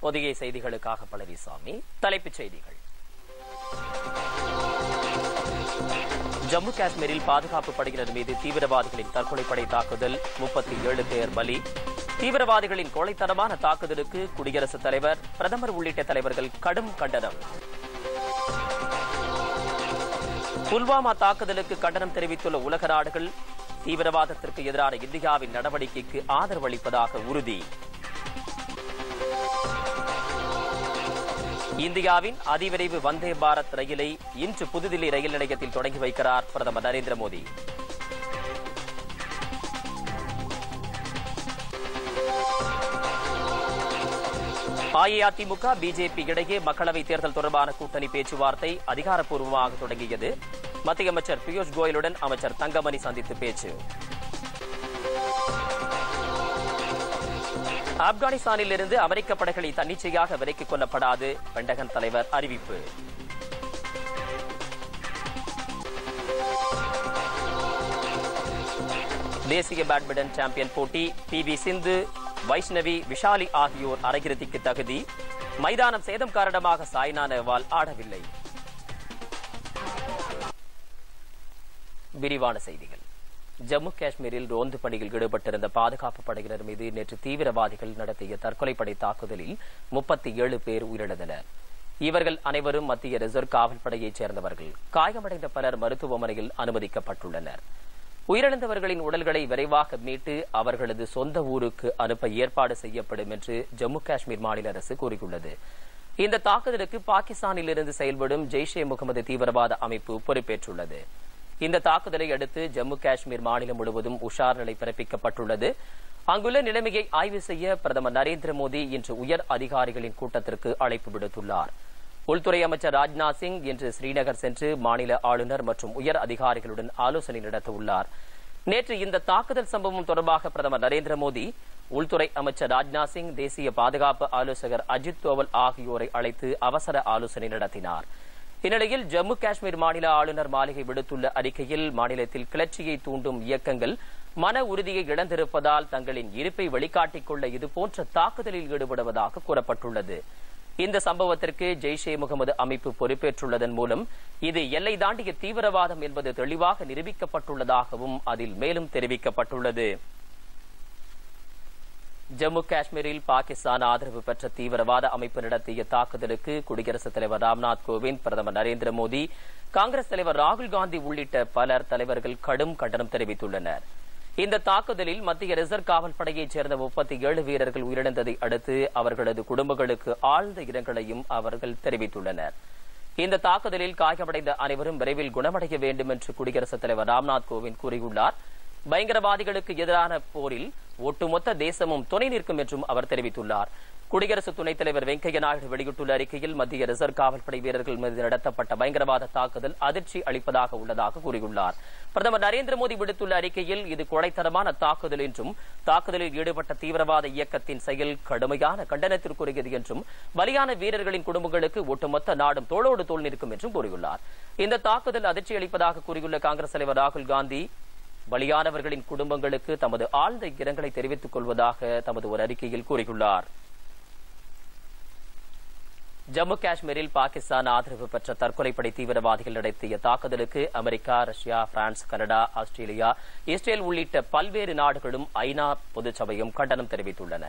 பொதிகை செய்திகளுக்காக பழனிசாமி தலைப்புச் செய்திகள். ஜம்மு காஷ்மீரில் பாதுகாப்பு படையினர் மீது தீவிரவாதிகளின் தற்கொலைப்படை தாக்குதல் முப்பத்தி ஏழு பேர் பலி. தீவிரவாதிகளின் கொலைத்தனமான தாக்குதலுக்கு குடியரசுத் தலைவர் பிரதமர் உள்ளிட்ட தலைவர்கள் கடும் கண்டனம். புல்வாமா தாக்குதலுக்கு கண்டனம் தெரிவித்துள்ள உலக நாடுகள் தீவிரவாதத்திற்கு எதிரான இந்தியாவின் நடவடிக்கைக்கு ஆதரவளிப்பதாக உறுதி. இந்தியாவின் அதிவிரைவு வந்தே பாரத் ரயிலை இன்று புதுதில்லி ரயில் நிலையத்தில் தொடங்கி வைக்கிறார் பிரதமர் நரேந்திர மோடி. அஇஅதிமுக பிஜேபி இடையே மக்களவைத் தேர்தல் தொடர்பான கூட்டணி பேச்சுவார்த்தை அதிகாரப்பூர்வமாக தொடங்கியது. மத்திய அமைச்சர் பியூஷ் கோயலுடன் அமைச்சர் தங்கமணி சந்தித்து பேச்சு. ஆப்கானிஸ்தானில் இருந்து அமெரிக்க படைகளை தன்னிச்சையாக விலக்கிக் கொள்ளப்படாது. பெண்டகன் தலைவர் அறிவிப்பு. தேசிய பேட்மிண்டன் சாம்பியன் போட்டி பி. வி. சிந்து வைஷ்ணவி விஷாலி ஆகியோர் அரையிறுதிக்கு தகுதி. மைதானம் சேதம் காரணமாக சாய்னா நேவால் ஆடவில்லை. விரிவான செய்திகள். ஜம்மு காஷ்மீரில் ரோந்து பணியில் ஈடுபட்டிருந்த பாதுகாப்பு படையினர் மீது நேற்று தீவிரவாதிகள் நடத்திய தற்கொலைப்படை தாக்குதலில் முப்பத்தி ஏழு பேர் உயிரிழந்தனர். இவர்கள் அனைவரும் மத்திய ரிசர்வ் காவல்படையைச் சேர்ந்தவர்கள். காயமடைந்த பலர் மருத்துவமனையில் அனுமதிக்கப்பட்டுள்ளனர். உயிரிழந்தவர்களின் உடல்களை விரைவாக மீட்டு அவர்களது சொந்த ஊருக்கு அனுப்ப ஏற்பாடு செய்யப்படும் என்று ஜம்மு காஷ்மீர் மாநில அரசு கூறியுள்ளது. இந்த தாக்குதலுக்கு பாகிஸ்தானில் இருந்து செயல்படும் ஜெய்ஷே முகமது தீவிரவாத அமைப்பு பொறுப்பேற்றுள்ளது. இந்த தாக்குதலை அடுத்து ஜம்மு காஷ்மீர் மாநிலம் முழுவதும் உஷார் நிலை பிறப்பிக்கப்பட்டுள்ளது. அங்குள்ள நிலைமையை ஆய்வு செய்ய பிரதமர் நரேந்திர மோடி இன்று உயர் அதிகாரிகளின் கூட்டத்திற்கு அழைப்பு விடுத்துள்ளார். உள்துறை அமைச்சர் ராஜ்நாத் சிங் இன்று ஸ்ரீநகர் சென்று மாநில ஆளுநர் மற்றும் உயர் அதிகாரிகளுடன் ஆலோசனை நடத்தவுள்ளார். நேற்று இந்த தாக்குதல் சம்பவம் தொடர்பாக பிரதமர் நரேந்திர மோடி உள்துறை அமைச்சர் ராஜ்நாத் சிங் தேசிய பாதுகாப்பு ஆலோசகர் அஜித் தோவல் ஆகியோரை அழைத்து அவசர ஆலோசனை நடத்தினார். இந்நிலையில் ஜம்மு காஷ்மீர் மாநில ஆளுநர் மாளிகை விடுத்துள்ள அறிக்கையில் மாநிலத்தில் கிளர்ச்சியை தூண்டும் இயக்கங்கள் மன உறுதியை இழந்திருப்பதால் தங்களின் இருப்பை வெளிக்காட்டிக் கொள்ள இதுபோன்ற தாக்குதலில் ஈடுபடுவதாக கூறப்பட்டுள்ளது. இந்த சம்பவத்திற்கு ஜெய்ஷே முகமது அமைப்பு பொறுப்பேற்றுள்ளதன் மூலம் இது எல்லை தாண்டிய தீவிரவாதம் என்பது தெளிவாக நிரூபிக்கப்பட்டுள்ளதாகவும் அதில் மேலும் தெரிவிக்கப்பட்டுள்ளது. ஜம்மு காஷ்மீரில் பாகிஸ்தான் ஆதரவு பெற்ற தீவிரவாத அமைப்பு நடத்திய தாக்குதலுக்கு குடியரசுத் தலைவர் ராம்நாத் கோவிந்த் பிரதமர் நரேந்திர மோடி காங்கிரஸ் தலைவர் ராகுல் காந்தி உள்ளிட்ட பலர் தலைவர்கள் கடும் கண்டனம் தெரிவித்துள்ளனர். இந்த தாக்குதலில் மத்திய ரிசர்வ் காவல் படையைச் சேர்ந்த முப்பத்தி ஏழு வீரர்கள் உயிரிழந்ததை அடுத்து அவர்களது குடும்பங்களுக்கு ஆழ்ந்த இரங்கலையும் அவர்கள் தெரிவித்துள்ளனர். இந்த தாக்குதலில் காயமடைந்த அனைவரும் விரைவில் குணமடைய வேண்டும் என்று குடியரசுத் தலைவர் ராம்நாத் கோவிந்த் கூறியுள்ளாா் பயங்கரவாதிகளுக்கு எதிரான போரில் ஒட்டுமொத்த தேசமும் துணை நிற்கும் என்றும் அவர் தெரிவித்துள்ளார். குடியரசு துணைத் தலைவர் வெங்கையா நாயுடு வெளியிட்டுள்ள அறிக்கையில் மத்திய ரிசர்வ் காவல்படை வீரர்கள் மீது நடத்தப்பட்ட பயங்கரவாத தாக்குதல் அதிர்ச்சி அளிப்பதாக உள்ளதாக கூறியுள்ளார். பிரதமர் நரேந்திர மோடி விடுத்துள்ள அறிக்கையில் இது கொலைத்தனமான தாக்குதல் என்றும் தாக்குதலில் ஈடுபட்ட தீவிரவாத இயக்கத்தின் செயல் கடுமையான கண்டனத்திற்குரியது என்றும் பலியான வீரர்களின் குடும்பங்களுக்கு ஒட்டுமொத்த நாடும் தோளோடு தோல் நிற்கும் என்றும் கூறியுள்ளார். இந்த தாக்குதல் அதிர்ச்சி அளிப்பதாக கூறியுள்ள காங்கிரஸ் தலைவர் ராகுல் காந்தி பலியானவர்களின் குடும்பங்களுக்கு தமது ஆழ்ந்த இரங்கலை தெரிவித்துக் கொள்வதாக தமது ஒரு அறிக்கையில் கூறியுள்ளார். ஜம்மு காஷ்மீரில் பாகிஸ்தான் ஆதரவு பெற்ற தற்கொலைப்படை தீவிரவாதிகள் நடத்திய தாக்குதலுக்கு America Russia France Canada Australia Israel உள்ளிட்ட பல்வேறு நாடுகளும் ஐநா பொதுச்சபையும் கண்டனம் தெரிவித்துள்ளன.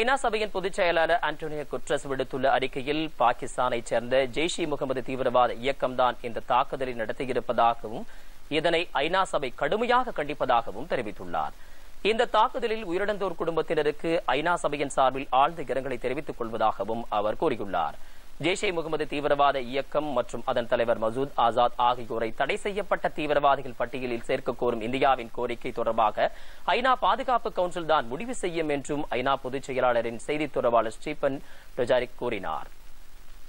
ஐநா சபையின் பொதுச் செயலாளர் ஆண்டோனியோ குட்ரஸ் விடுத்துள்ள அறிக்கையில் பாகிஸ்தானைச் சேர்ந்த ஜெய்ஷ் இ முகமது தீவிரவாத இயக்கம்தான் இந்த தாக்குதலை நடத்தியிருப்பதாகவும் இதனை ஐநா சபை கடுமையாக கண்டிப்பதாகவும் தெரிவித்துள்ளார். இந்த தாக்குதலில் உயிரிழந்தோர் குடும்பத்தினருக்கு ஐநா சபையின் சார்பில் ஆழ்ந்த இரங்கலை தெரிவித்துக் கொள்வதாகவும் அவர் கூறியுள்ளார். ஜெய்ஷே முகமது தீவிரவாத இயக்கம் மற்றும் அதன் தலைவர் மசூத் ஆசாத் ஆகியோரை தடை செய்யப்பட்ட தீவிரவாதிகள் பட்டியலில் சேர்க்க கோரும் இந்தியாவின் கோரிக்கை தொடர்பாக ஐநா பாதுகாப்பு கவுன்சில் தான் முடிவு செய்யும் என்றும் ஐநா பொதுச் செயலாளரின் செய்தித் தொடர்பாளர் ஸ்டீபன் பிரஜாரிக் கூறினார்.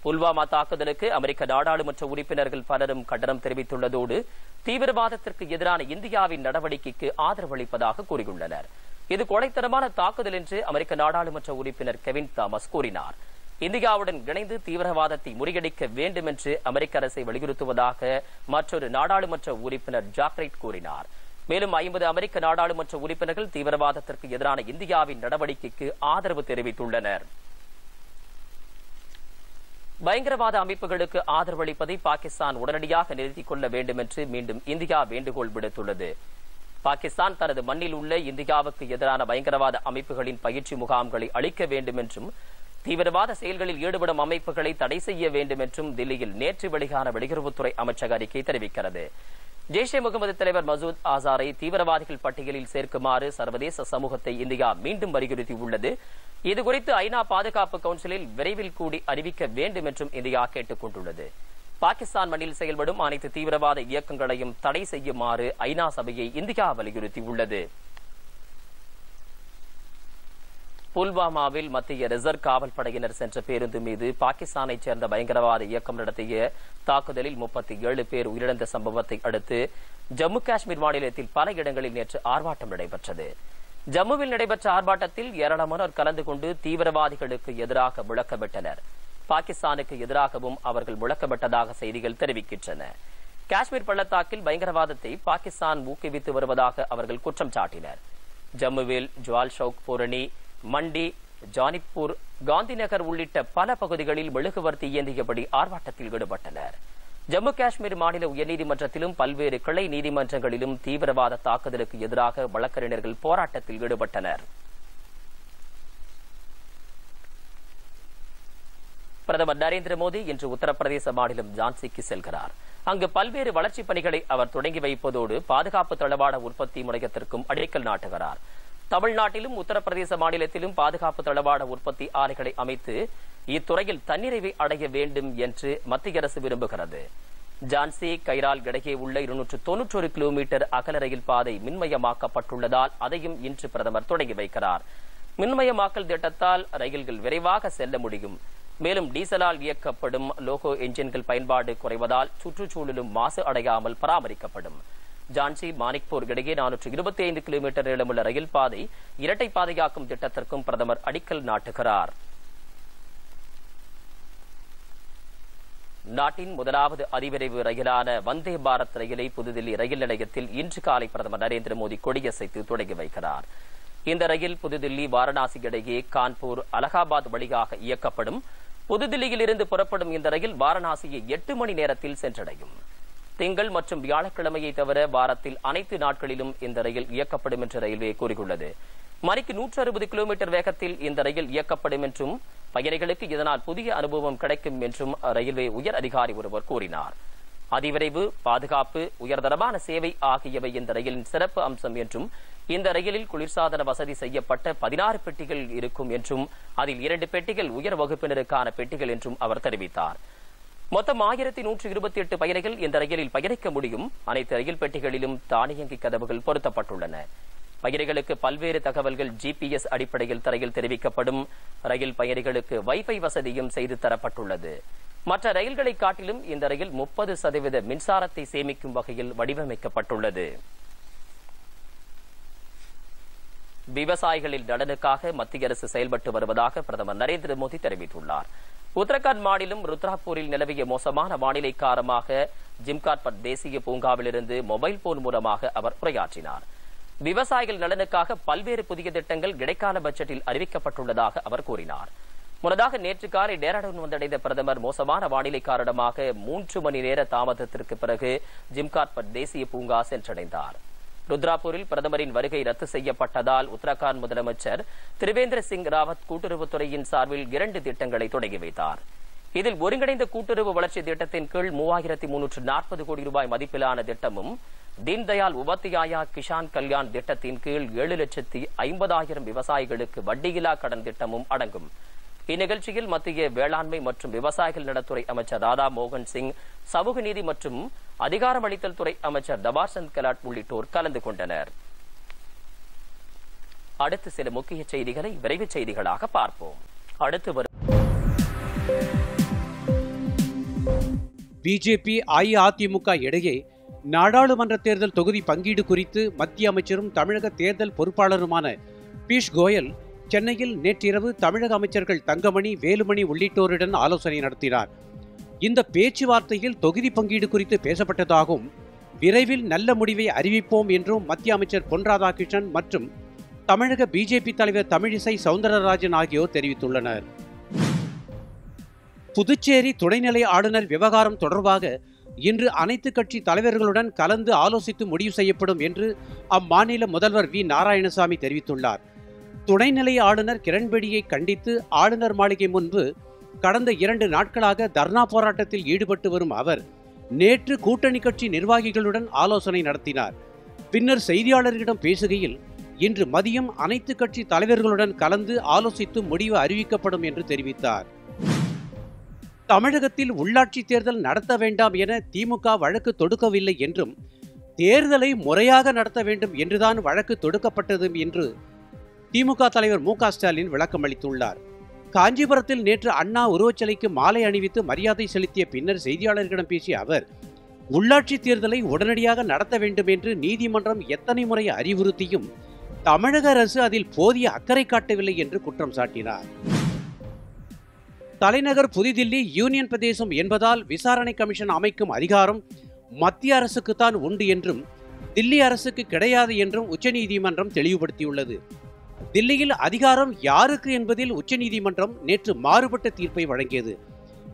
புல்வாமா தாக்குதலுக்கு அமெரிக்க நாடாளுமன்ற உறுப்பினர்கள் பலரும் கண்டனம் தெரிவித்துள்ளதோடு தீவிரவாதத்திற்கு எதிரான இந்தியாவின் நடவடிக்கைக்கு ஆதரவளிப்பதாக கூறியுள்ளனர். இது கொலைத்தனமான தாக்குதல் என்று அமெரிக்க நாடாளுமன்ற உறுப்பினர் கெவின் தாமஸ் கூறினார். இந்தியாவுடன் இணைந்து தீவிரவாதத்தை முறியடிக்க வேண்டும் என்று அமெரிக்க அரசை வலியுறுத்துவதாக மற்றொரு நாடாளுமன்ற உறுப்பினர் ஜாக்ரைட் கூறினார். மேலும் ஐம்பது அமெரிக்க நாடாளுமன்ற உறுப்பினர்கள் தீவிரவாதத்திற்கு எதிரான இந்தியாவின் நடவடிக்கைக்கு ஆதரவு தெரிவித்துள்ளனர். பயங்கரவாத அமைப்புகளுக்கு ஆதரவளிப்பதை பாகிஸ்தான் உடனடியாக நிறுத்திக் கொள்ள வேண்டும் என்று மீண்டும் இந்தியா வேண்டுகோள் விடுத்துள்ளது. பாகிஸ்தான் தனது மண்ணில் உள்ள இந்தியாவுக்கு எதிரான பயங்கரவாத அமைப்புகளின் பயிற்சி முகாம்களை அளிக்க வேண்டும் என்றும் தீவிரவாத செயல்களில் ஈடுபடும் அமைப்புகளை தடை செய்ய வேண்டும் என்றும் தில்லியில் நேற்று வெளியான வெளியுறவுத்துறை அமைச்சக அறிக்கை தெரிவிக்கிறது. ஜெய்ஷே முகமது தலைவர் மசூத் ஆசாரை தீவிரவாதிகள் பட்டியலில் சேர்க்குமாறு சர்வதேச சமூகத்தை இந்தியா மீண்டும் வலியுறுத்தியுள்ளது. இது குறித்து ஐநா பாதுகாப்பு கவுன்சிலில் விரைவில் கூடி அறிவிக்க வேண்டும் என்றும் இந்தியா கேட்டுக் கொண்டுள்ளது. பாகிஸ்தான் மண்ணில் செயல்படும் அனைத்து தீவிரவாத இயக்கங்களையும் தடை செய்யுமாறு ஐநா சபையை இந்தியா வலியுறுத்தியுள்ளது. புல்வாமாவில் மத்திய ரிசர்வ் காவல் படையினர் சென்ற பேருந்து மீது பாகிஸ்தானைச் சேர்ந்த பயங்கரவாத இயக்கம் நடத்திய தாக்குதலில் முப்பத்தி ஏழு பேர் உயிரிழந்த சம்பவத்தை அடுத்து ஜம்மு காஷ்மீர் மாநிலத்தில் பல இடங்களில் நேற்று ஆர்ப்பாட்டம் நடைபெற்றது. ஜம்முவில் நடைபெற்ற ஆர்ப்பாட்டத்தில் ஏராளமானோர் கலந்து கொண்டு தீவிரவாதிகளுக்கு எதிராக முழக்கமிட்டனர். பாகிஸ்தானுக்கு எதிராகவும் அவர்கள் முழக்கமிட்டதாக செய்திகள் தெரிவிக்கின்றன. காஷ்மீர் பள்ளத்தாக்கில் பயங்கரவாதத்தை பாகிஸ்தான் ஊக்குவித்து வருவதாக அவர்கள் குற்றம் சாட்டினர். ஜம்முவில் ஜுவால் ஷவுக் பூரணி மண்டி ஜானிப்பூர் காந்திநகர் உள்ளிட்ட பல பகுதிகளில் மெழுகுவர்த்தி ஏந்தியபடி ஆர்ப்பாட்டத்தில் ஈடுபட்டனர். ஜம்மு காஷ்மீர் மாநில உயர்நீதிமன்றத்திலும் பல்வேறு கிளை நீதிமன்றங்களிலும் தீவிரவாத தாக்குதலுக்கு எதிராக வழக்கறிஞர்கள் போராட்டத்தில் ஈடுபட்டனர். பிரதமர் நரேந்திர மோடி இன்று உத்தரப்பிரதேச மாநிலம் ஜான்சிக்கு செல்கிறார். அங்கு பல்வேறு வளர்ச்சிப் பணிகளை அவர் தொடங்கி வைப்பதோடு பாதுகாப்பு தளவாட உற்பத்தி முனையத்திற்கும் அடிக்கல் நாட்டுகிறார். தமிழ்நாட்டிலும் உத்தரப்பிரதேச மாநிலத்திலும் பாதுகாப்பு தளவாட உற்பத்தி ஆலைகளை அமைத்து இத்துறையில் தன்னிறைவை அடைய வேண்டும் என்று மத்திய அரசு விரும்புகிறது. ஜான்சி கைரால் இடையே உள்ள இருநூற்று தொன்னூற்றொரு கிலோமீட்டர் அகல ரயில் பாதை மின்மயமாக்கப்பட்டுள்ளதால் அதையும் இன்று பிரதமர் தொடங்கி வைக்கிறார். மின்மயமாக்கல் திட்டத்தால் ரயில்கள் விரைவாக செல்ல முடியும். மேலும் டீசலால் இயக்கப்படும் லோகோ என்ஜின்கள் பயன்பாடு குறைவதால் சுற்றுச்சூழலும் மாசு அடையாமல் பராமரிக்கப்படும். ஜான்சி மாணிக்பூர் இடையே நானூற்று இருபத்தி ஐந்து கிலோமீட்டர் நீளமுள்ள ரயில் பாதை இரட்டை பாதையாக்கும் திட்டத்திற்கும் பிரதமர் அடிக்கல் நாட்டுகிறார். நாட்டின் முதலாவது அதிவிரைவு ரயிலான வந்தே பாரத் ரயிலை புதுதில்லி ரயில் நிலையத்தில் இன்று காலை பிரதமர் நரேந்திர மோடி கொடியசைத்து தொடங்கி வைக்கிறார். இந்த ரயில் புதுதில்லி வாரணாசி இடையே கான்பூர் அலகாபாத் வழியாக இயக்கப்படும். புதுதில்லியில் இருந்து புறப்படும் இந்த ரயில் வாரணாசியை எட்டு மணி நேரத்தில் சென்றடையும். திங்கள் மற்றும் வியாழக்கிழமையை தவிர வாரத்தில் அனைத்து நாட்களிலும் இந்த ரயில் இயக்கப்படும் என்று ரயில்வே கூறியுள்ளது. மணிக்கு நூற்று அறுபது கிலோமீட்டர் வேகத்தில் இந்த ரயில் இயக்கப்படும் என்றும் பயணிகளுக்கு இதனால் புதிய அனுபவம் கிடைக்கும் என்றும் ரயில்வே உயர் அதிகாரி ஒருவர் கூறினார். அதிவிரைவு பாதுகாப்பு உயர்தரமான சேவை ஆகியவை இந்த ரயிலின் சிறப்பு அம்சம் என்றும் இந்த ரயிலில் குளிர்சாதன வசதி செய்யப்பட்ட பதினாறு பெட்டிகள் இருக்கும் என்றும் அதில் இரண்டு பெட்டிகள் உயர் வகுப்பினருக்கான பெட்டிகள் என்றும் அவர் தெரிவித்தார். மொத்தம் ஆயிரத்தி நூற்று இருபத்தி எட்டு பயணிகள் இந்த ரயிலில் பயணிக்க முடியும். அனைத்து ரயில் பெட்டிகளிலும் தானியங்கி கதவுகள் பொருத்தப்பட்டுள்ளன. பயணிகளுக்கு பல்வேறு தகவல்கள் ஜிபிஎஸ் அடிப்படையில் தரையில் தெரிவிக்கப்படும். ரயில் பயணிகளுக்கு வைஃபை வசதியும் செய்து தரப்பட்டுள்ளது. மற்ற ரயில்களை காட்டிலும் இந்த ரயில் முப்பது சதவீத மின்சாரத்தை சேமிக்கும் வகையில் வடிவமைக்கப்பட்டுள்ளது. விவசாயிகளின் நலனுக்காக மத்திய அரசு செயல்பட்டு வருவதாக பிரதமர் நரேந்திர மோடி தெரிவித்துள்ளார். உத்தரகாண்ட் மாநிலம் ருத்ராப்பூரில் நிலவிய மோசமான வானிலை காரணமாக ஜிம்கார்பட் தேசிய பூங்காவிலிருந்து மொபைல் போன் மூலமாக அவர் உரையாற்றினார். விவசாயிகள் நலனுக்காக பல்வேறு புதிய திட்டங்கள் இடைக்கால பட்ஜெட்டில் அறிவிக்கப்பட்டுள்ளதாக அவர் கூறினார். முன்னதாக நேற்று காலை டேராடூன் வந்தடைந்த பிரதமர் மோசமான வானிலை காரணமாக மூன்று மணி நேர தாமதத்திற்கு பிறகு ஜிம்கார்பட் தேசிய பூங்கா சென்றடைந்தார். ருத்ராபூரில் பிரதமரின் வருகை ரத்து செய்யப்பட்டதால் உத்தரகாண்ட் முதலமைச்சர் திரிவேந்திர சிங் ராவத் கூட்டுறவுத்துறையின் சார்பில் இரண்டு திட்டங்களை தொடங்கி வைத்தார். இதில் ஒருங்கிணைந்த கூட்டுறவு வளர்ச்சி திட்டத்தின் கீழ் மூவாயிரத்தி முன்னூற்று நாற்பது கோடி ரூபாய் மதிப்பிலான திட்டமும் தீன்தயாள் உபாத்தியாயா கிஷான் கல்யாண் திட்டத்தின் கீழ் ஏழு லட்சத்தி ஐம்பதாயிரம் விவசாயிகளுக்கு வட்டியில்லா கடன் திட்டமும் அடங்கும். இந்நிகழ்ச்சியில் மத்திய வேளாண்மை மற்றும் விவசாயிகள் நலத்துறை அமைச்சர் ராதா மோகன் சிங் சமூக நீதி மற்றும் அதிகாரமளித்தல் துறை அமைச்சர் தபாசந்த் கலாட் உள்ளிட்டோர் கலந்து கொண்டனர். அடுத்து சில முக்கிய செய்திகளை விரைவு செய்திகளாக பார்ப்போம். அடுத்து வரும் பிஜேபி அஇஅதிமுக இடையே நாடாளுமன்ற தேர்தல் தொகுதி பங்கீடு குறித்து மத்திய அமைச்சரும் தமிழக தேர்தல் பொறுப்பாளருமான பியூஷ் கோயல் சென்னையில் நேற்றிரவு தமிழக அமைச்சர்கள் தங்கமணி வேலுமணி உள்ளிட்டோருடன் ஆலோசனை நடத்தினார். இந்த பேச்சுவார்த்தையில் தொகுதி பங்கீடு குறித்து பேசப்பட்டதாகவும் விரைவில் நல்ல முடிவை அறிவிப்போம் என்றும் மத்திய அமைச்சர் பொன் ராதாகிருஷ்ணன் மற்றும் தமிழக பிஜேபி தலைவர் தமிழிசை சவுந்தரராஜன் ஆகியோர் தெரிவித்துள்ளனர். புதுச்சேரி துணைநிலை ஆளுநர் விவகாரம் தொடர்பாக இன்று அனைத்து கட்சி தலைவர்களுடன் கலந்து ஆலோசித்து முடிவு செய்யப்படும் என்று அம்மாநில முதல்வர் வி. நாராயணசாமி தெரிவித்துள்ளார். துணைநிலை ஆளுநர் கிரண்பேடியை கண்டித்து ஆளுநர் மாளிகை முன்பு கடந்த இரண்டு நாட்களாக தர்ணா போராட்டத்தில் ஈடுபட்டு வரும் அவர் நேற்று கூட்டணி கட்சி நிர்வாகிகளுடன் ஆலோசனை நடத்தினார். பின்னர் செய்தியாளர்களிடம் பேசுகையில் இன்று மதியம் அனைத்து கட்சி தலைவர்களுடன் கலந்து ஆலோசித்து முடிவு அறிவிக்கப்படும் என்று தெரிவித்தார். தமிழகத்தில் உள்ளாட்சி தேர்தல் நடத்த வேண்டாம் என திமுக வழக்கு தொடுக்கவில்லை என்றும் தேர்தலை முறையாக நடத்த வேண்டும் என்றுதான் வழக்கு தொடுக்கப்பட்டது என்று திமுக தலைவர் மு ஸ்டாலின் விளக்கம் அளித்துள்ளார். காஞ்சிபுரத்தில் நேற்று அண்ணா உருவச்சிலைக்கு மாலை அணிவித்து மரியாதை செலுத்திய பின்னர் செய்தியாளர்களிடம் பேசிய அவர் உள்ளாட்சி தேர்தலை உடனடியாக நடத்த வேண்டும் என்று நீதிமன்றம் எத்தனை முறை அறிவுறுத்தியும் தமிழக அரசு அதில் போதிய அக்கறை காட்டவில்லை என்று குற்றம் சாட்டினார். தலைநகர் புதுதில்லி யூனியன் பிரதேசம் என்பதால் விசாரணை கமிஷன் அமைக்கும் அதிகாரம் மத்திய அரசுக்குத்தான் உண்டு என்றும் தில்லி அரசுக்கு கிடையாது என்றும் உச்சநீதிமன்றம் தெளிவுபடுத்தியுள்ளது. தில்லியில் அதிகாரம் யாருக்கு என்பதில் உச்சநீதிமன்றம் நேற்று மாறுபட்ட தீர்ப்பை வழங்கியது.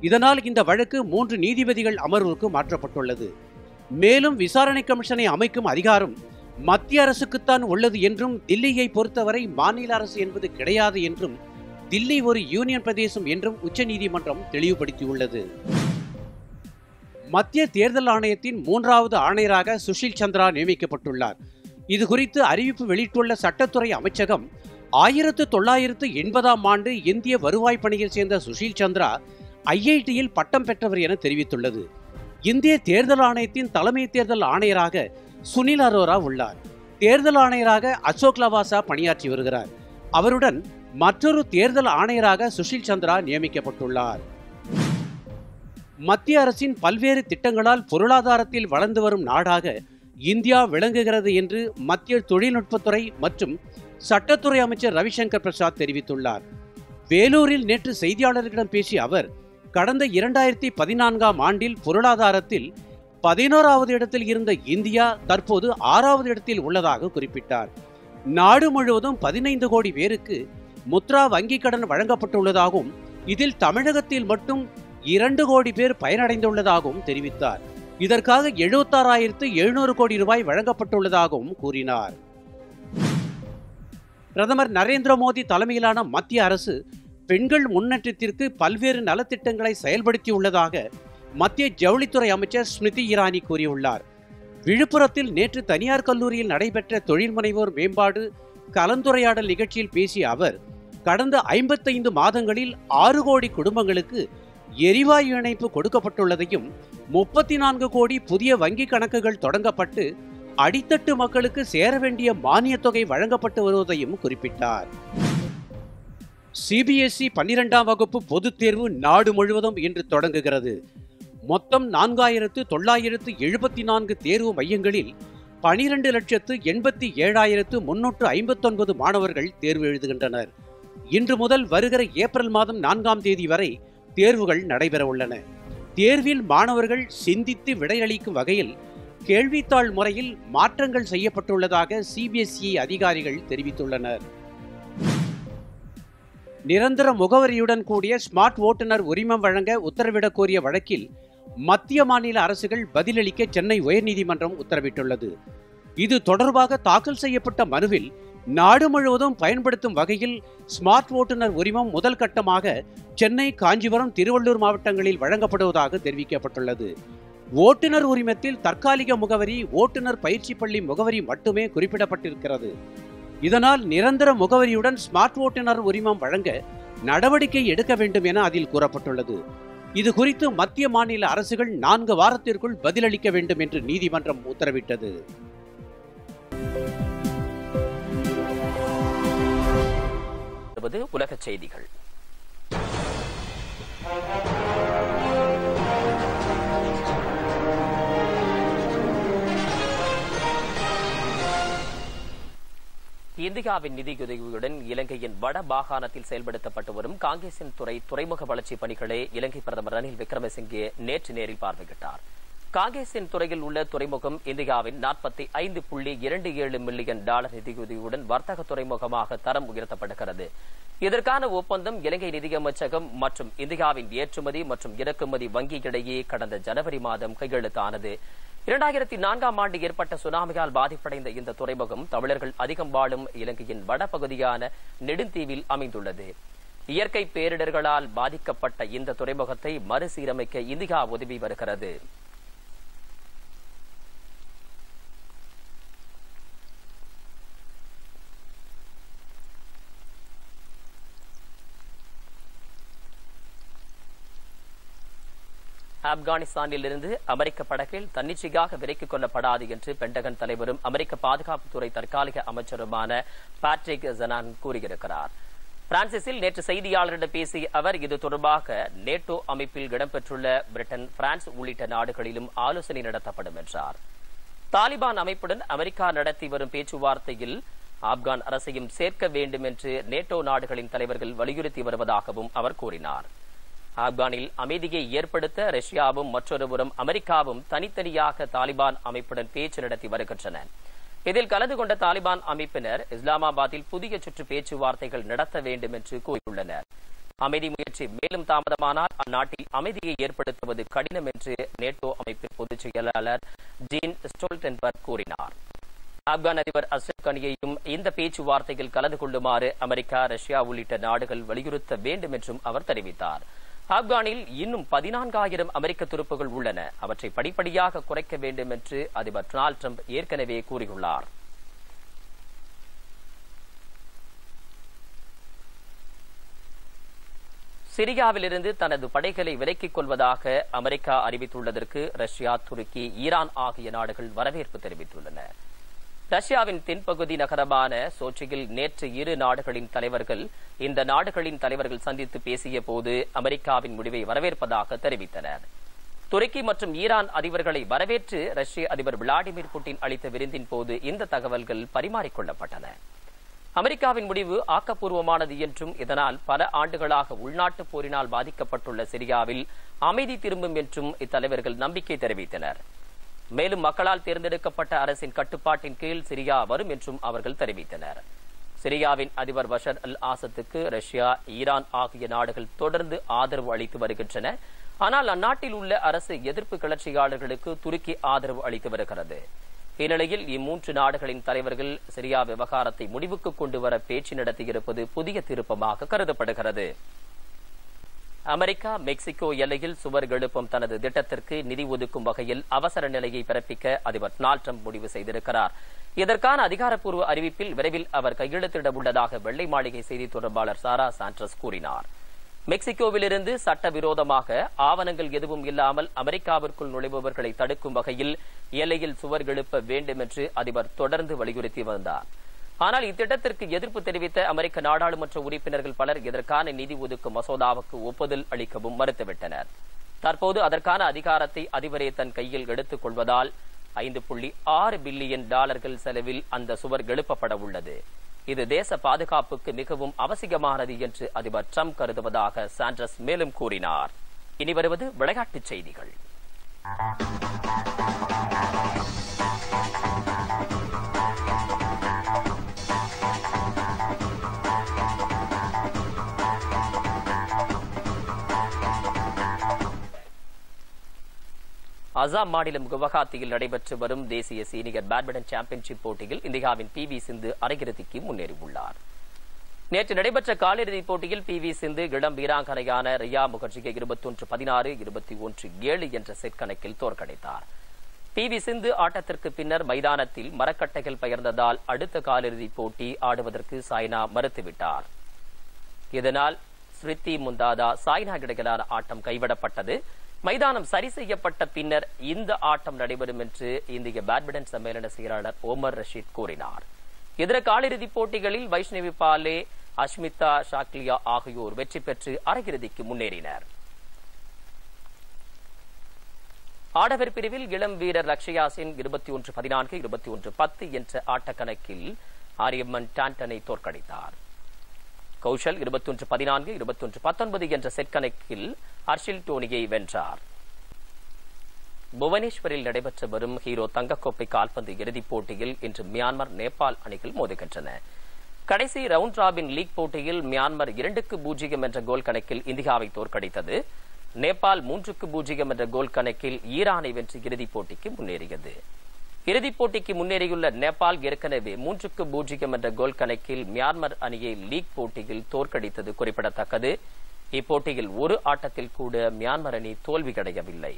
இதனால் இந்த வழக்கு மூன்று நீதிபதிகள் அமர்வுக்கு மாற்றப்பட்டுள்ளது. மேலும் விசாரணை கமிஷனை அமைக்கும் அதிகாரம் மத்திய அரசுக்குத்தான் உள்ளது என்றும் தில்லியை பொறுத்தவரை மாநில அரசு என்பது கிடையாது என்றும் தில்லி ஒரு யூனியன் பிரதேசம் என்றும் உச்சநீதிமன்றம் தெளிவுபடுத்தியுள்ளது. மத்திய தேர்தல் ஆணையத்தின் மூன்றாவது ஆணையராக சுஷில் சந்திரா நியமிக்கப்பட்டுள்ளார். இது குறித்து அறிவிப்பு வெளியிட்டுள்ள சட்டத்துறை அமைச்சகம் ஆயிரத்து தொள்ளாயிரத்து எண்பதாம் ஆண்டு இந்திய வருவாய் பணியில் சேர்ந்த சுஷில் சந்திரா ஐஐடியில் பட்டம் பெற்றவர் என தெரிவித்துள்ளது. இந்திய தேர்தல் ஆணையத்தின் தலைமை தேர்தல் ஆணையராக சுனில் அரோரா உள்ளார். தேர்தல் ஆணையராக அசோக் லவாசா பணியாற்றி வருகிறார். அவருடன் மற்றொரு தேர்தல் ஆணையராக சுஷில் சந்திரா நியமிக்கப்பட்டுள்ளார். மத்திய அரசின் பல்வேறு திட்டங்களால் பொருளாதாரத்தில் வளர்ந்து வரும் நாடாக இந்தியா விளங்குகிறது என்று மத்திய தொழில்நுட்பத்துறை மற்றும் சட்டத்துறை அமைச்சர் ரவிசங்கர் பிரசாத் தெரிவித்துள்ளார். வேலூரில் நேற்று செய்தியாளர்களிடம் பேசிய அவர் கடந்த இரண்டாயிரத்தி பதினான்காம் ஆண்டில் பொருளாதாரத்தில் பதினோராவது இடத்தில் இருந்த இந்தியா தற்போது ஆறாவது இடத்தில் உள்ளதாக குறிப்பிட்டார். நாடு முழுவதும் பதினைந்து கோடி பேருக்கு முத்ரா வங்கிக் கடன் வழங்கப்பட்டுள்ளதாகவும் இதில் தமிழகத்தில் மட்டும் இரண்டு கோடி பேர் பயனடைந்துள்ளதாகவும் தெரிவித்தார். இதற்காக எழுபத்தாறாயிரத்து எழுநூறு கோடி ரூபாய் வழங்கப்பட்டுள்ளதாகவும் கூறினார். பிரதமர் நரேந்திர மோடி தலைமையிலான மத்திய அரசு பெண்கள் முன்னேற்றத்திற்கு பல்வேறு நலத்திட்டங்களை செயல்படுத்தியுள்ளதாக மத்திய ஜவுளித்துறை அமைச்சர் ஸ்மிருதி இரானி கூறியுள்ளார். விழுப்புரத்தில் நேற்று தனியார் கல்லூரியில் நடைபெற்ற தொழில் முனைவோர் மேம்பாடு கலந்துரையாடல் நிகழ்ச்சியில் பேசிய அவர் கடந்த ஐம்பத்தைந்து மாதங்களில் ஆறு கோடி குடும்பங்களுக்கு எரிவாயு இணைப்பு கொடுக்கப்பட்டுள்ளதையும் முப்பத்தி நான்கு கோடி புதிய வங்கி கணக்குகள் தொடங்கப்பட்டு அடித்தட்டு மக்களுக்கு சேர வேண்டிய மானியத் தொகை வழங்கப்பட்டு வருவதையும் குறிப்பிட்டார். சிபிஎஸ்இ பன்னிரெண்டாம் வகுப்பு பொதுத் தேர்வு நாடு முழுவதும் இன்று தொடங்குகிறது. மொத்தம் நான்காயிரத்து தொள்ளாயிரத்து எழுபத்தி நான்கு தேர்வு மையங்களில் பனிரெண்டு லட்சத்து எண்பத்தி ஏழாயிரத்து முன்னூற்று ஐம்பத்தொன்பது மாணவர்கள் தேர்வு எழுதுகின்றனர். இன்று முதல் வருகிற ஏப்ரல் மாதம் நான்காம் தேதி வரை தேர்வுகள் நடைபெற உள்ளன தேர்வில் மாணவர்கள் சிந்தித்து விடையளிக்கும் வகையில் கேள்வித்தாள் முறையில் மாற்றங்கள் செய்யப்பட்டுள்ளதாக சிபிஎஸ்இ அதிகாரிகள் தெரிவித்துள்ளனர். நிரந்தர முகவரியுடன் கூடிய ஸ்மார்ட் ஓட்டுநர் உரிமம் வழங்க உத்தரவிடக் கோரிய வழக்கில் மத்திய மாநில அரசுகள் பதிலளிக்க சென்னை உயர்நீதிமன்றம் உத்தரவிட்டுள்ளது. இது தொடர்பாக தாக்கல் செய்யப்பட்ட மனுவில் நாடு முழுவதும் பயன்படுத்தும் வகையில் ஸ்மார்ட் ஓட்டுநர் உரிமம் முதல் கட்டமாக சென்னை காஞ்சிபுரம் திருவள்ளூர் மாவட்டங்களில் வழங்கப்படுவதாக தெரிவிக்கப்பட்டுள்ளது. ஓட்டுநர் உரிமத்தில் தற்காலிக முகவரி ஓட்டுநர் பயிற்சி பள்ளி முகவரி மட்டுமே குறிப்பிடப்பட்டிருக்கிறது. இதனால் நிரந்தர முகவரியுடன் ஸ்மார்ட் ஓட்டுநர் உரிமம் வழங்க நடவடிக்கை எடுக்க வேண்டும் என அதில் கூறப்பட்டுள்ளது. இது குறித்து மத்திய மாநில அரசுகள் நான்கு வாரத்திற்குள் பதிலளிக்க வேண்டும் என்று நீதிமன்றம் உத்தரவிட்டது. உலகச் செய்திகள். இந்தியாவின் நிதியுதவியுடன் இலங்கையின் வட மாகாணத்தில் செயல்படுத்தப்பட்டு வரும் காங்கேசன் துறை துறைமுக வளர்ச்சி பணிகளை இலங்கை பிரதமர் ரணில் விக்ரமசிங்கே நேற்று நேரில் பார்வையிட்டார். காங்கேசன் துறையில் உள்ள துறைமுகம் இந்தியாவின் நாற்பத்தி ஐந்து புள்ளி இரண்டு ஏழு மில்லியன் டாலர் நிதியுதவியுடன் வர்த்தக துறைமுகமாக தரம் உயர்த்தப்படுகிறது. இதற்கான ஒப்பந்தம் இலங்கை நிதியமைச்சகம் மற்றும் இந்தியாவின் ஏற்றுமதி மற்றும் இறக்குமதி வங்கி இடையே கடந்த ஜனவரி மாதம் கையெழுத்தானது. இரண்டாயிரத்தி நான்காம் ஆண்டு ஏற்பட்ட சுனாமியால் பாதிப்படைந்த இந்த துறைமுகம் தமிழர்கள் அதிகம் வாழும் இலங்கையின் வடபகுதியான நெடுந்தீவில் அமைந்துள்ளது. இயற்கை பேரிடர்களால் பாதிக்கப்பட்ட இந்த துறைமுகத்தை மறுசீரமைக்க இந்தியா உதவி வருகிறது. ஆப்கானிஸ்தானில் இருந்து அமெரிக்க படகில் தன்னிச்சையாக விலக்கிக் கொள்ளப்படாது என்று பென்டகன் தலைவரும் அமெரிக்க பாதுகாப்புத்துறை தற்காலிக அமைச்சருமான பேட்ரிக் ஜனான் கூறியிருக்கிறார். பிரான்சிஸில் நேற்று செய்தியாளரிடம் பேசிய அவர் இது தொடர்பாக நேட்டோ அமைப்பில் இடம்பெற்றுள்ள பிரிட்டன் பிரான்ஸ் உள்ளிட்ட நாடுகளிலும் ஆலோசனை நடத்தப்படும் என்றார். தாலிபான் அமைப்புடன் அமெரிக்கா நடத்தி வரும் பேச்சுவார்த்தையில் ஆப்கான் அரசையும் சேர்க்க வேண்டும் என்று நேட்டோ நாடுகளின் தலைவர்கள் வலியுறுத்தி வருவதாகவும் அவர் கூறினார். ஆப்கானில் அமைதியை ஏற்படுத்த ரஷ்யாவும் மற்றொருபுறம் அமெரிக்காவும் தனித்தனியாக தாலிபான் அமைப்புடன் பேச்சு நடத்தி வருகின்றன. இதில் கலந்து கொண்ட தாலிபான் அமைப்பினர் இஸ்லாமாபாத்தில் புதிய சுற்று பேச்சுவார்த்தைகள் நடத்த வேண்டும் என்று கூறியுள்ளனர். அமைதி முயற்சி மேலும் தாமதமானால் அந்நாட்டில் அமைதியை ஏற்படுத்துவது கடினம் என்று நேட்டோ அமைப்பின் பொதுச் செயலாளர் ஜீன் ஸ்டோல்டன்பர்க் கூறினார். ஆப்கான் அதிபர் அஸ்ரப் கனியையும் இந்த பேச்சுவார்த்தையில் கலந்து கொள்ளுமாறு அமெரிக்கா ரஷ்யா உள்ளிட்ட நாடுகள் வலியுறுத்த வேண்டும் என்றும் அவர் தெரிவித்தார். ஆப்கானில் இன்னும் பதினான்காயிரம் அமெரிக்க துருப்புகள் உள்ளன. அவற்றை படிப்படியாக குறைக்க வேண்டும் என்று அதிபர் டொனால்டு ட்ரம்ப் ஏற்கனவே கூறியுள்ளார். சிரியாவிலிருந்து தனது படைகளை விலக்கிக் கொள்வதாக அமெரிக்கா அறிவித்துள்ளதற்கு ரஷ்யா துருக்கி ஈரான் ஆகிய நாடுகள் வரவேற்பு தெரிவித்துள்ளன. ரஷ்யாவின் தென்பகுதி நகரமான சோச்சியில் நேற்று இரு நாடுகளின் தலைவர்கள் இந்த நாடுகளின் தலைவர்கள் சந்தித்து பேசிய போது அமெரிக்காவின் முடிவை வரவேற்பதாக தெரிவித்தனர். துருக்கி மற்றும் ஈரான் அதிபர்களை வரவேற்று ரஷ்ய அதிபர் விளாடிமிர் புட்டின் அளித்த விருந்தின் போது இந்த தகவல்கள் பரிமாறிக்கொள்ளப்பட்டன அமெரிக்காவின் முடிவு ஆக்கப்பூர்வமானது என்றும் இதனால் பல ஆண்டுகளாக உள்நாட்டு போரினால் பாதிக்கப்பட்டுள்ள சிரியாவில் அமைதி திரும்பும் என்றும் இத்தலைவர்கள் நம்பிக்கை தெரிவித்தனர். மேலும் மக்களால் தேர்ந்தெடுக்கப்பட்ட அரசின் கட்டுப்பாட்டின் கீழ் சிரியா வரும் என்றும் அவர்கள் தெரிவித்தனர். சிரியாவின் அதிபர் பஷர் அல் ஆசத்துக்கு ரஷ்யா ஈரான் ஆகிய நாடுகள் தொடர்ந்து ஆதரவு அளித்து வருகின்றன. ஆனால் அந்நாட்டில் உள்ள அரசு எதிர்ப்பு கிளர்ச்சியாளர்களுக்கு துருக்கி ஆதரவு அளித்து வருகிறது. இந்நிலையில் இம்மூன்று நாடுகளின் தலைவர்கள் சிரியா விவகாரத்தை முடிவுக்கு கொண்டுவர பேச்சு நடத்தியிருப்பது புதிய திருப்பமாக கருதப்படுகிறது. அமெரிக்கா மெக்சிகோ எல்லையில் சுவர் எழுப்பும் தனது திட்டத்திற்கு நிதி ஒதுக்கும் வகையில் அவசர நிலையை பிறப்பிக்க அதிபர் டொனால்ட் ட்ரம்ப் முடிவு செய்திருக்கிறார். இதற்கான அதிகாரப்பூர்வ அறிவிப்பில் விரைவில் அவர் கையெழுத்திட உள்ளதாக வெள்ளை மாளிகை செய்தி தொடர்பாளர் சாரா சாண்ட்ரஸ் கூறினார். மெக்சிகோவிலிருந்து சட்டவிரோதமாக ஆவணங்கள் எதுவும் இல்லாமல் அமெரிக்காவிற்குள் நுழைபவர்களை தடுக்கும் வகையில் எல்லையில் சுவர் எழுப்ப வேண்டும் என்று அதிபர் தொடர்ந்து வலியுறுத்தி வந்தார். ஆனால் இத்திட்டத்திற்கு எதிர்ப்பு தெரிவித்த அமெரிக்க நாடாளுமன்ற உறுப்பினர்கள் பலர் இதற்கான நிதி ஒதுக்கும் மசோதாவுக்கு ஒப்புதல் அளிக்கவும் மறுத்துவிட்டனர். தற்போது அதற்கான அதிகாரத்தை அதிபரே தன் கையில் எடுத்துக் கொள்வதால் ஐந்து புள்ளி ஆறு பில்லியன் டாலர்கள் செலவில் அந்த சுவர் எழுப்பப்பட உள்ளது. இது தேச பாதுகாப்புக்கு மிகவும் அவசியமானது என்று அதிபர் ட்ரம்ப் கருதுவதாக சாண்டர்ஸ் மேலும் கூறினார். இனி வருவது விளையாட்டுச் செய்திகள். அசாம் மாநிலம் குவஹாத்தியில் நடைபெற்று வரும் தேசிய சீனியர் பேட்மிண்டன் சாம்பியன்ஷிப் போட்டியில் இந்தியாவின் பி வி சிந்து அரையிறுதிக்கு முன்னேறியுள்ளார். நேற்று நடைபெற்ற காலிறுதிப் போட்டியில் பி வி சிந்து இளம் வீராங்கனையான ரியா முகர்ஜியை இருபத்தொன்று பதினாறு இருபத்தி ஒன்று ஏழு என்ற செட் கணக்கில் தோற்கடித்தார். பி வி சிந்து ஆட்டத்திற்கு பின்னர் மைதானத்தில் மரக்கட்டைகள் பெயர்ந்ததால் அடுத்த காலிறுதிப் போட்டி ஆடுவதற்கு சாய்னா மறுத்துவிட்டார். இதனால் ஸ்ருதி முந்தாதா சாய்னா இடையிலான ஆட்டம் கைவிடப்பட்டது. மைதானம் சரி செய்யப்பட்ட பின்னர் இந்த ஆட்டம் நடைபெறும் என்று இந்திய பேட்மிண்டன் சம்மேளன செயலாளர் ஓமர் ரஷீத் கூறினார். இதர காலிறுதிப் போட்டிகளில் வைஷ்ணவி பாலே அஷ்மிதா ஷாக்லியா ஆகியோர் வெற்றி பெற்று அரையிறுதிக்கு முன்னேறினர். ஆடவர் பிரிவில் இளம் வீரர் லக்ஷயா சென் இருபத்தி ஒன்று பதினான்கு இருபத்தி ஒன்று பத்து என்ற ஆட்டக்கணக்கில் ஆரியம்மன் டான்டனை தோற்கடித்தார். கௌஷல் இருபத்தொன்று பதினான்கு இருபத்தொன்று பத்தொன்பது என்ற செட் கணக்கில் அர்ஷில் டோனியை வென்றார். புவனேஸ்வரில் நடைபெற்று வரும் ஹீரோ தங்கக்கோப்பை கால்பந்து இறுதிப் போட்டியில் இன்று மியான்மர் நேபாள் அணிகள் மோதுகின்றன. கடைசி ரவுண்ட் ராபின் லீக் போட்டியில் மியான்மர் இரண்டுக்கு பூஜ்ஜியம் என்ற கோல் கணக்கில் இந்தியாவை தோற்கடித்தது. நேபாள் மூன்றுக்கு பூஜ்ஜியம் என்ற கோல் கணக்கில் ஈரானை வென்று இறுதிப் போட்டிக்கு முன்னேறியது. இறுதிப் போட்டிக்கு முன்னேறியுள்ள நேபாள் ஏற்கனவே மூன்றுக்கு பூஜ்ஜியம் என்ற கோல் கணக்கில் மியான்மர் அணியை லீக் போட்டியில் தோற்கடித்தது குறிப்பிடத்தக்கது. இப்போட்டியில் ஒரு ஆட்டத்தில் கூட மியான்மர் அணி தோல்வியடையவில்லை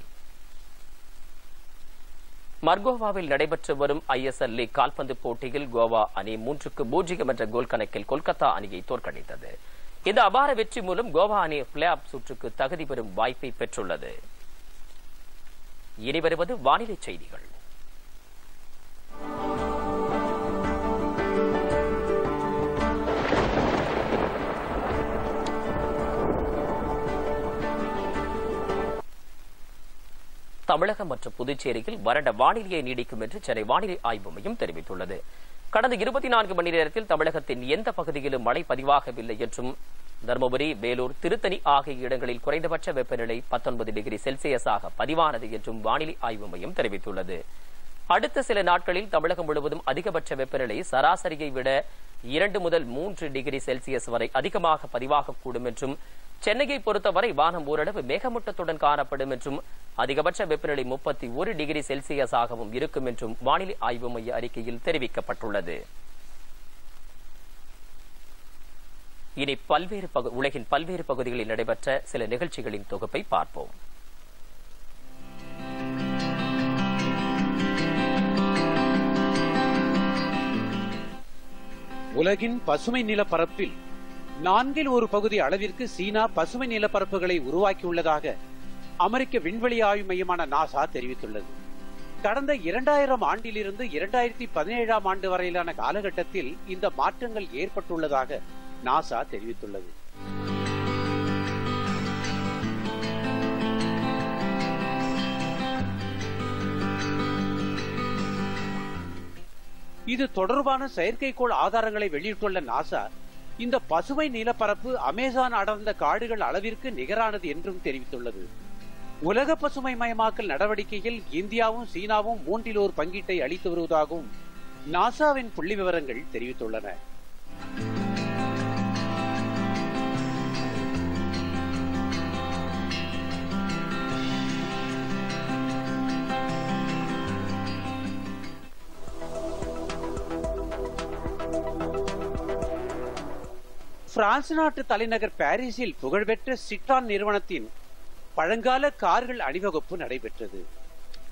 மர்கோவாவில் நடைபெற்று வரும் ஐஎஸ்எல் லீக் கால்பந்து போட்டியில் கோவா அணி மூன்றுக்கு பூஜ்ஜியம் என்ற கோல் கணக்கில் கொல்கத்தா அணியை தோற்கடித்தது. இந்த அபார வெற்றி மூலம் கோவா அணி பிளே ஆப் சுற்றுக்கு தகுதி பெறும் வாய்ப்பை பெற்றுள்ளது. இனி வருவது வானிலை செய்திகள். தமிழகம் மற்றும் புதுச்சேரியில் வறண்ட வானிலையை நீடிக்கும் என்று சென்னை வானிலை ஆய்வு மையம் தெரிவித்துள்ளது. கடந்த இருபத்தி நான்கு மணி நேரத்தில் தமிழகத்தின் எந்த பகுதியிலும் மழை பதிவாகவில்லை என்றும் தருமபுரி வேலூர் திருத்தணி ஆகிய இடங்களில் குறைந்தபட்ச வெப்பநிலை பத்தொன்பது டிகிரி செல்சியஸாக பதிவானது என்றும் வானிலை ஆய்வு மையம் தெரிவித்துள்ளது. அடுத்த சில நாட்களில் தமிழகம் முழுவதும் அதிகபட்ச வெப்பநிலை சராசரியை விட இரண்டு முதல் மூன்று டிகிரி செல்சியஸ் வரை அதிகமாக பதிவாகக்கூடும் என்றும் சென்னையை பொறுத்தவரை வானம் ஓரளவு மேகமூட்டத்துடன் காணப்படும் என்றும் அதிகபட்ச வெப்பநிலை முப்பத்தி ஒரு டிகிரி செல்சியஸாகவும் இருக்கும் என்றும் வானிலை ஆய்வு மைய அறிக்கையில் தெரிவிக்கப்பட்டுள்ளது. இனி பல்வேறு உலகின் பல்வேறு பகுதிகளில் நடைபெற்ற சில நிகழ்ச்சிகளின் தொகுப்பை பார்ப்போம். உலகின் பசுமை நிலப்பரப்பில் நான்கில் ஒரு பகுதி அளவிற்கு சீனா பசுமை நிலப்பரப்புகளை உருவாக்கியுள்ளதாக அமெரிக்க விண்வெளி ஆய்வு மையமான நாசா தெரிவித்துள்ளது. கடந்த இரண்டாயிரம் ஆண்டிலிருந்து இரண்டாயிரத்தி பதினேழாம் ஆண்டு வரையிலான காலகட்டத்தில் இந்த மாற்றங்கள் ஏற்பட்டுள்ளதாக நாசா தெரிவித்துள்ளது. இது தொடர்பான செயற்கைக்கோள் ஆதாரங்களை வெளியிட்டுள்ள நாசா இந்த பசுமை நிலப்பரப்பு அமேசான் அடர்ந்த காடுகள் அளவிற்கு நிகரானது என்றும் தெரிவித்துள்ளது. உலக பசுமை மயமாக்கல் நடவடிக்கையில் இந்தியாவும் சீனாவும் மூன்றில் ஒரு பங்கீட்டை அளித்து வருவதாகவும் நாசாவின் புள்ளி விவரங்கள் தெரிவித்துள்ளன. பிரான்ஸ் நாட்டு தலைநகர் பாரிஸில் புகழ்பெற்ற சிட்ரான் நிறுவனத்தின் பழங்கால கார்கள் அணிவகுப்பு நடைபெற்றது.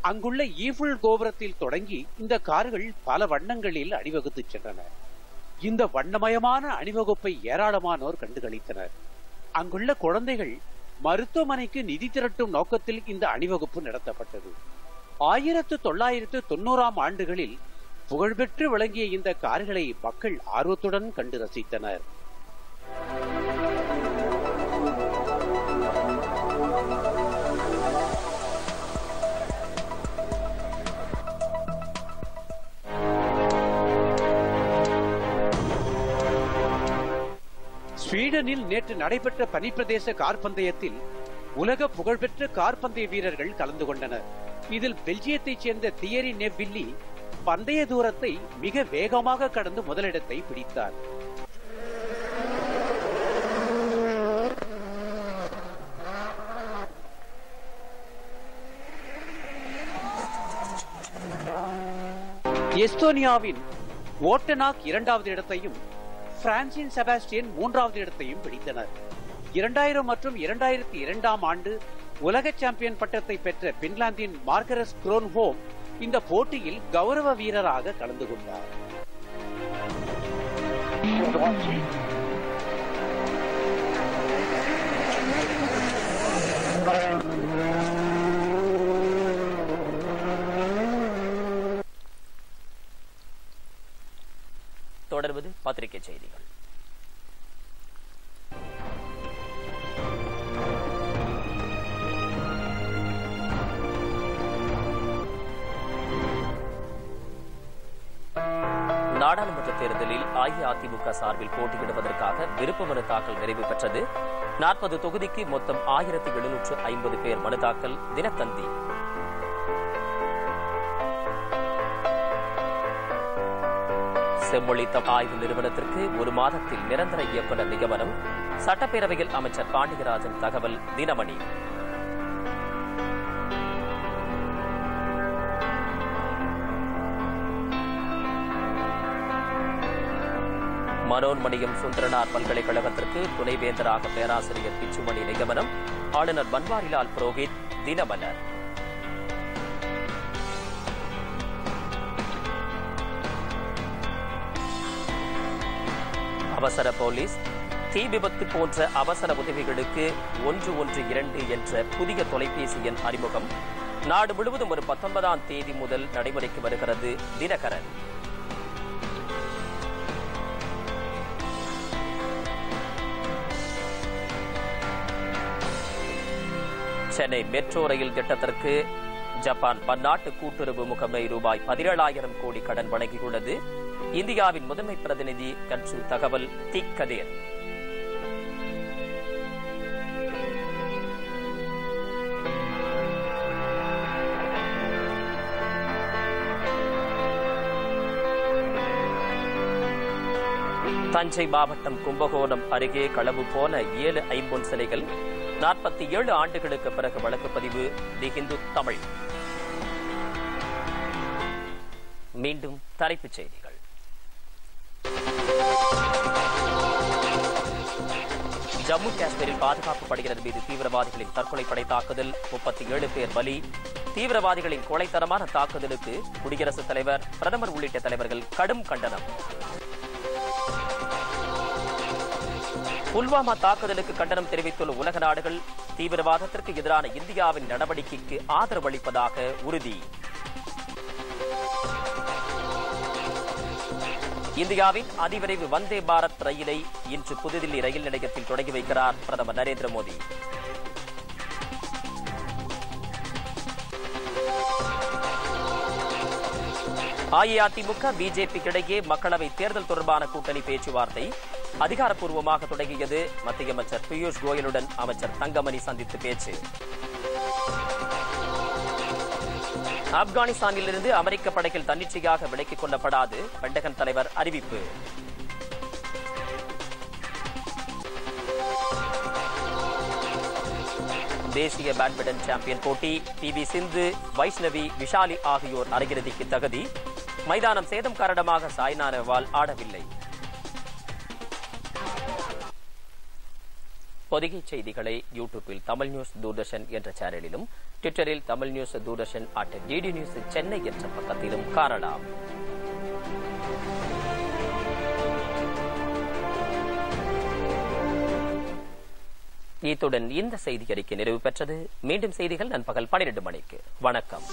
அங்குள்ள ஈஃபுல் கோபுரத்தில் தொடங்கி இந்த கார்கள் பல வண்ணங்களில் அணிவகுத்துச் சென்றன. இந்த வண்ணமயமான அணிவகுப்பை ஏராளமானோர் கண்டுகளித்தனர். அங்குள்ள குழந்தைகள் மருத்துவமனைக்கு நிதி திரட்டும் நோக்கத்தில் இந்த அணிவகுப்பு நடத்தப்பட்டது. ஆயிரத்து தொள்ளாயிரத்து தொண்ணூறாம் ஆண்டுகளில் புகழ்பெற்று விளங்கிய இந்த கார்களை மக்கள் ஆர்வத்துடன் கண்டு ரசித்தனர். ஸ்வீடனில் நேற்று நடைபெற்ற பனிப்பிரதேச கார்பந்தயத்தில் உலக புகழ்பெற்ற கார்பந்தய வீரர்கள் கலந்து கொண்டனர். இதில் பெல்ஜியத்தைச் சேர்ந்த தியரி நெவ்வில்லி பந்தய தூரத்தை மிக வேகமாக கடந்து முதலிடத்தை பிடித்தார். எஸ்தோனியாவின் ஓட்டனாக் இரண்டாவது இடத்தையும் பிரான்சின் செபாஸ்டியன் மூன்றாவது இடத்தையும் பிடித்தனர். இரண்டாயிரம் மற்றும் இரண்டாயிரத்தி இரண்டாம் ஆண்டு உலக சாம்பியன் பட்டத்தை பெற்ற பின்லாந்தின் மார்கரஸ் குரோன்ஹோம் இந்த போட்டியில் கௌரவ வீரராக கலந்து கொண்டார். பத்திரிகை செய்திகள். நாடாளுமன்ற தேர்தலில் அஇஅதிமுக சார்பில் போட்டியிடுவதற்காக விருப்ப மனு தாக்கல் நிறைவு பெற்றது. நாற்பது தொகுதிக்கு மொத்தம் ஆயிரத்தி எழுநூற்று ஐம்பது பேர் மனு தாக்கல் தினத்தந்தி. செம்மொழித்த ஆய்வு நிறுவனத்திற்கு ஒரு மாதத்தில் நிரந்தர இயக்குநர் நியமனம். சட்டப்பேரவையில் அமைச்சர் பாண்டியராஜன் தகவல் தினமணி. மனோன்மணியம் சுந்தரனார் பல்கலைக்கழகத்திற்கு துணைவேந்தராக பேராசிரியர் பிச்சுமணி நியமனம். ஆளுநர் பன்வாரிலால் புரோஹித் தினமலர். அவசர போலீஸ் தீ விபத்து போன்ற அவசர உதவிகளுக்கு ஒன்று ஒன்று இரண்டு என்ற புதிய தொலைபேசி எண் அறிமுகம். நாடு முழுவதும் ஒரு பத்தொன்பதாம் தேதி முதல் நடைமுறைக்கு வருகிறது தினகரன். சென்னை மெட்ரோ ரயில் திட்டத்திற்கு ஜப்பான் பன்னாட்டு கூட்டுறவு முகமை ரூபாய் பதினேழாயிரம் கோடி கடன் வழங்கியுள்ளது. இந்தியாவின் முதன்மை பிரதிநிதி கட்சு தகவல் திக்கதேர் தஞ்சை மாவட்டம் கும்பகோணம் அருகே களவு போன ஏழு ஐம்பொன் சிலைகள் நாற்பத்தி ஏழு ஆண்டுகளுக்கு பிறகு வழக்குப்பதிவு தி ஹிந்து தமிழ். மீண்டும் தலைப்புச் செய்தி. ஜம்மு காஷ்மீரில் பாதுகாப்பு படையினர் மீது தீவிரவாதிகளின் தற்கொலை படை தாக்குதல் முப்பத்தி ஏழு பேர் பலி. தீவிரவாதிகளின் கொலைத்தனமான தாக்குதலுக்கு குடியரசுத் தலைவர் பிரதமர் உள்ளிட்ட தலைவர்கள் கடும் கண்டனம். புல்வாமா தாக்குதலுக்கு கண்டனம் தெரிவித்துள்ள உலக நாடுகள் தீவிரவாதத்திற்கு எதிரான இந்தியாவின் நடவடிக்கைக்கு ஆதரவளிப்பதாக உறுதி. இந்தியாவின் அதிவிரைவு வந்தே பாரத் ரயிலை இன்று புதுதில்லி ரயில் நிலையத்தில் தொடங்கி வைக்கிறார் பிரதமர் நரேந்திர மோடி. அஇஅதிமுக பிஜேபிக்கு இடையே மக்களவை தேர்தல் தொடர்பான கூட்டணி பேச்சுவார்த்தை அதிகாரப்பூர்வமாக தொடங்கியது. மத்திய அமைச்சர் பியூஷ் கோயலுடன் அமைச்சர் தங்கமணி சந்தித்து பேச்சு. ஆப்கானிஸ்தானிலிருந்து அமெரிக்க படைகள் தன்னிச்சையாக விலக்கிக் கொள்ளப்படாது பெண்டகன் தலைவர் அறிவிப்பு. தேசிய பேட்மிண்டன் சாம்பியன் போட்டி பி. வி. சிந்து வைஷ்ணவி விஷாலி ஆகியோர் அரையிறுதிக்கு தகுதி. மைதானம் சேதம் காரணமாக சாய்னா நேவால் ஆடவில்லை. பொதிகை செய்திகளை யூடியூப்பில் தமிழ் நியூஸ் தூர்தர்ஷன் என்ற சேனலிலும் ட்விட்டரில் Tamil news Doordarshan at DD news Chennai என்ற பக்கத்திலும் காணலாம். இத்துடன் இந்த செய்தி அறிக்கை நிறைவு பெற்றது. மீண்டும் செய்திகள் நண்பகல் பனிரெண்டு மணிக்கு. வணக்கம்.